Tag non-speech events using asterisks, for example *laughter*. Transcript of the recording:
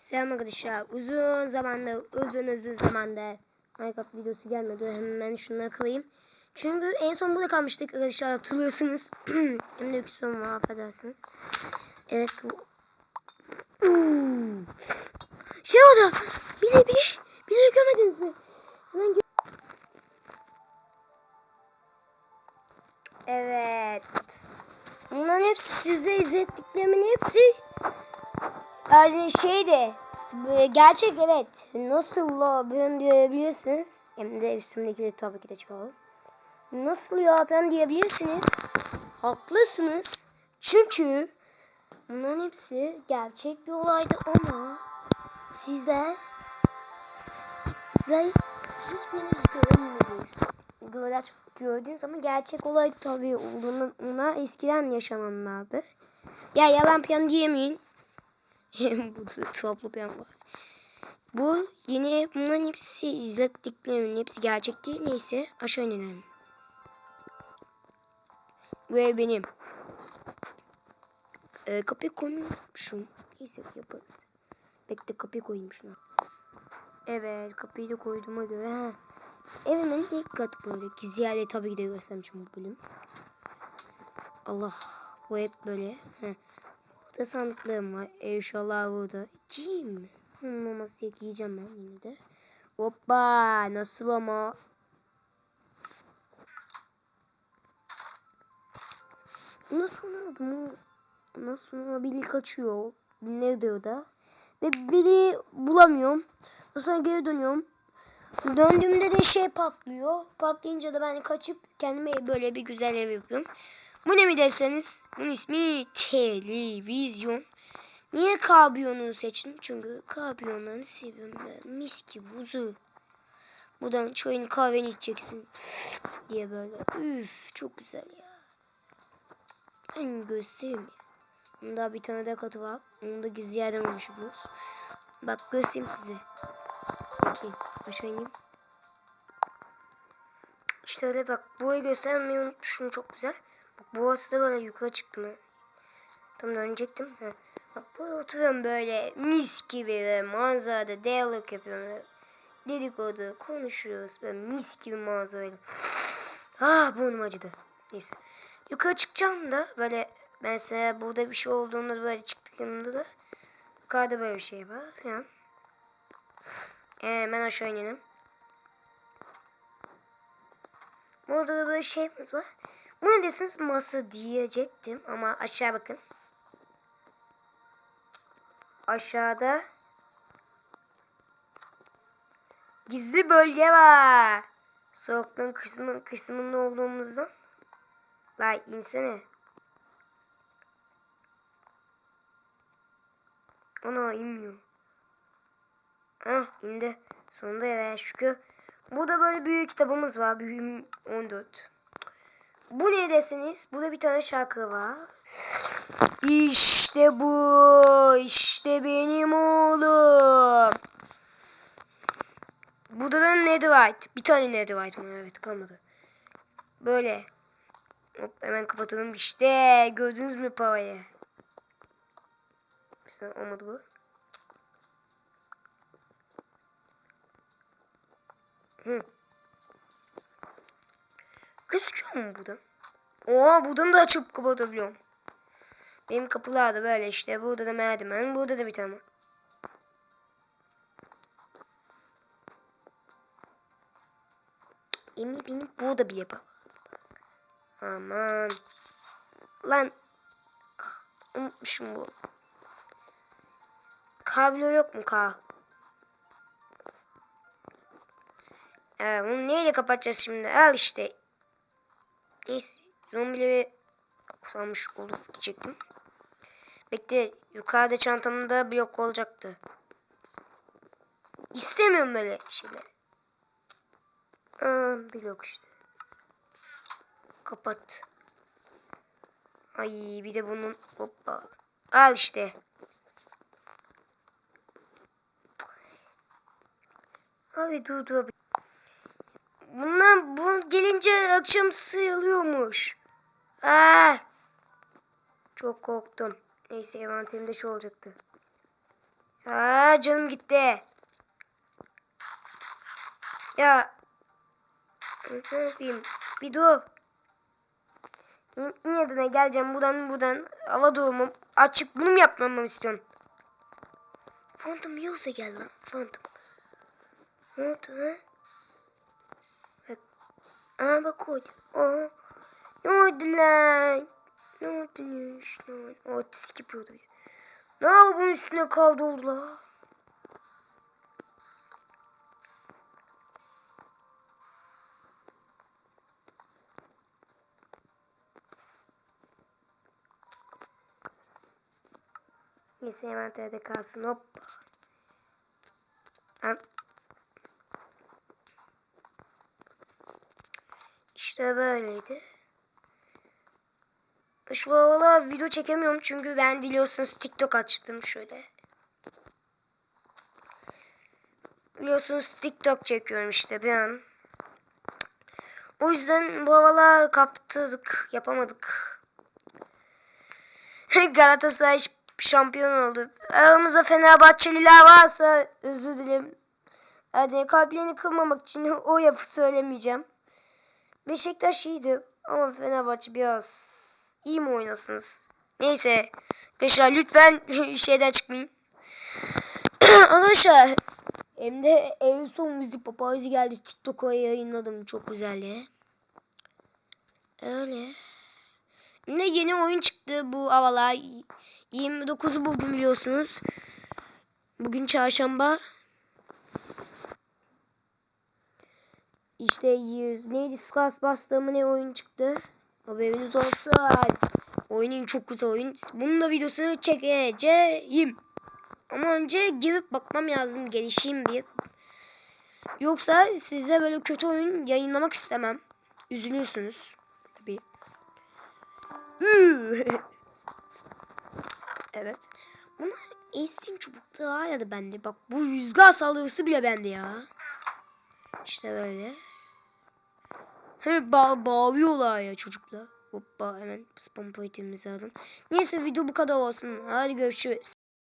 Selam arkadaşlar. Uzun zamanda, uzun uzun zamanda Minecraft videosu gelmedi. Hemen şunları kılayım. Çünkü en son burada kalmıştık arkadaşlar hatırlıyorsunuz. Hem de son var affedersiniz. Evet bu. Şey oldu. Bile bile. Bile görmediniz mi? Hemen gö- Evet. Bunların hepsi size izlettiklerimin hepsi yani şey de gerçek evet. Nasıl ben diyebilirsiniz. Hem de üstümdeki de tabii ki de çıkaralım. Nasıl ya ben diyebilirsiniz. Haklısınız. Çünkü bunların hepsi gerçek bir olaydı ama sizler sizler hiçbiriniz görmediniz. Böyle çok gördünüz ama gerçek olay tabii olduğunu ona eskiden yaşananlardı. Ya yalan plan diyemeyin. *laughs* Bu toplu plan var. Bu yeni bunların hepsi izlettiklerimin hepsi gerçek değil. Neyse aşağı inelim. Ev benim. Ee, kapıyı koymuşum. Neyse yaparız. Bekle kapıyı şuna. Evet kapıyı da koyduğuma göre. Ha. Evimin ilk böyle. Gizli yerleri tabii ki de göstermişim bu bölüm. Allah bu hep böyle. Heh. Burada sandıklarım var. Eşyalar burada. Giyeyim mi? Diye giyeceğim ben yine de. Hoppa nasıl ama? Nasıl oldu? Nasıl oldu? Biri kaçıyor. Nedir da? Ve biri bulamıyorum. Sonra geri dönüyorum. Döndüğümde de şey patlıyor. Patlayınca da ben kaçıp kendime böyle bir güzel ev yapıyorum. Bu ne mi derseniz bunun ismi televizyon. Niye kabiyonu seçtim? Çünkü kabiyonlarını seviyorum. Mis gibi huzur. Buradan çayını kahveni içeceksin diye böyle. Üf çok güzel ya. Ben göstereyim ya. Bunda bir tane de katı var. Onu da gizli yerden oluşturuyoruz. Bak göstereyim size. Bakayım aşağı ineyim. İşte öyle bak. Burayı göstermeyi unutmuşum çok güzel. Bak burası da böyle yukarı çıktım. Ben. Tam dönecektim. Ha. Bak buraya oturuyorum böyle mis gibi ve manzarada diyalog yapıyorum. Dedikodu konuşuyoruz böyle mis gibi manzarayla. *sighs* ah burnum acıdı. Neyse. Yukarı çıkacağım da böyle mesela burada bir şey olduğunda böyle çıktığımda da yukarıda böyle bir şey var falan. Ee, hemen aşağı inelim. Burada da böyle şeyimiz var. Ne desiniz masa diyecektim ama aşağı bakın. Aşağıda gizli bölge var. Soğuklığın kısmı, kısmında olduğumuzdan. La insene. Ana inmiyor. Hah indi. Sonunda eve şükür. Burada böyle büyük kitabımız var. Büyüğüm 14. Bu ne desiniz? Burada bir tane şarkı var. İşte bu. işte benim oğlum. Burada da Netherite. Bir tane Netherite var. Evet kalmadı. Böyle. Hop hemen kapatalım. İşte gördünüz mü parayı? Güzel olmadı bu. Hı. Gözüküyor mu burada? Oha buradan da açıp kapatabiliyorum. Benim kapılar da böyle işte. Burada da merdiven. Burada da bir tane. Emin benim burada bile bak. Aman. Lan. Ah, unutmuşum bu. Kablo yok mu ka? Ee, bunu neyle kapatacağız şimdi? Al işte. Neyse. Zombileri kullanmış olduk diyecektim. Bekle. Yukarıda çantamda blok olacaktı. İstemiyorum böyle şeyler. Aa, blok işte. Kapat. Ay bir de bunun hoppa. Al işte. Abi dur dur. Bundan bu gelince akşam sayılıyormuş. Aa! Çok korktum. Neyse envanterimde şu olacaktı. Aa canım gitti. Ya. Sen okuyayım. Bir dur. İnadına geleceğim buradan buradan hava durumu açık bunu mu yapmamı istiyorsun? Phantom yiyorsa gel lan Phantom. Ne oldu ha? Aa bak koy. Aa. Ne oldu lan? Ne oldu lan? Oldu? Otistik yapıyordu. Ne yapı bunun üstüne kaldı oldu la? Neyse envanterde kalsın hop. An İşte böyleydi. Şu aralar video çekemiyorum çünkü ben biliyorsunuz TikTok açtım şöyle. Biliyorsunuz TikTok çekiyorum işte bir an. O yüzden bu havalar kaptırdık, yapamadık. *laughs* Galatasaray şampiyon oldu. Aramızda Fenerbahçeliler varsa özür dilerim. Yani kalplerini kırmamak için o yapı söylemeyeceğim. Beşiktaş iyiydi ama Fenerbahçe biraz iyi mi oynasınız? Neyse. Arkadaşlar lütfen *laughs* şeyden çıkmayın. *clears throat* Arkadaşlar hem de en son müzik papayızı geldi. TikTok'a yayınladım. Çok güzeldi. Öyle. Ne yeni oyun çıktı bu havalar. 29'u bugün biliyorsunuz. Bugün çarşamba. İşte 100 neydi Sukas bastığımı ne oyun çıktı. Haberiniz olsun. Oyunun çok güzel oyun. Bunun da videosunu çekeceğim. Ama önce girip bakmam lazım. Gelişeyim bir. Yoksa size böyle kötü oyun yayınlamak istemem. Üzülürsünüz. Tabii. *laughs* evet. Buna East'in çubukları hala bende. Bak bu rüzgar saldırısı bile bende ya. İşte böyle. He ba bağırıyorlar ya çocuklar. Hoppa hemen spam pointimizi aldım. Neyse video bu kadar olsun. Hadi görüşürüz.